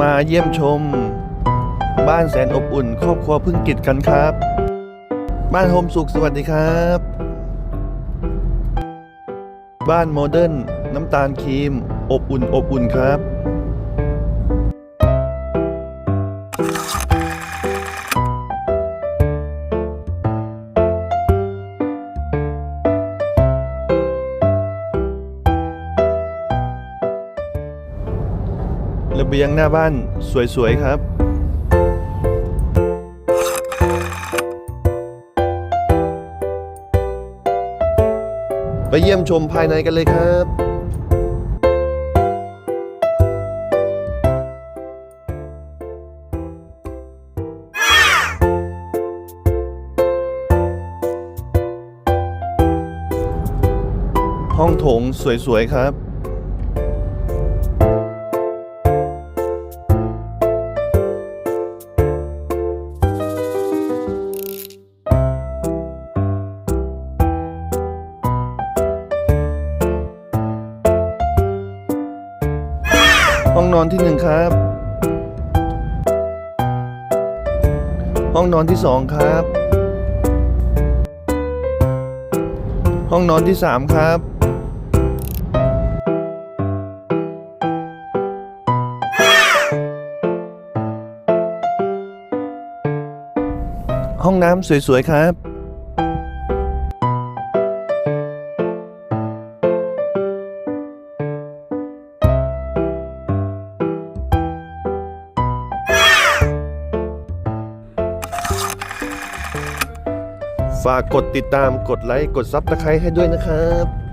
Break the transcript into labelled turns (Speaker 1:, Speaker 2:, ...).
Speaker 1: มาเยี่ยมชม บ้านแสนอบอุ่น ครอบครัวพึ่งกิจกันครับ บ้านโฮมสุขสวัสดีครับ บ้านโมเดิร์นน้ำตาลครีม อบอุ่นอบอุ่นครับ ระเบียงหน้าบ้านสวย ๆ ครับ ไปเยี่ยมชมภายในกันเลยครับห้องโถงสวย ๆ ครับ ห้องนอนที่หนึ่งครับ ห้องนอนที่สองครับ ห้องนอนที่สามครับ ห้องน้ำสวยๆครับ ฝากกดติดตามกดไลค์กดซับสไครต์ให้ด้วยนะครับ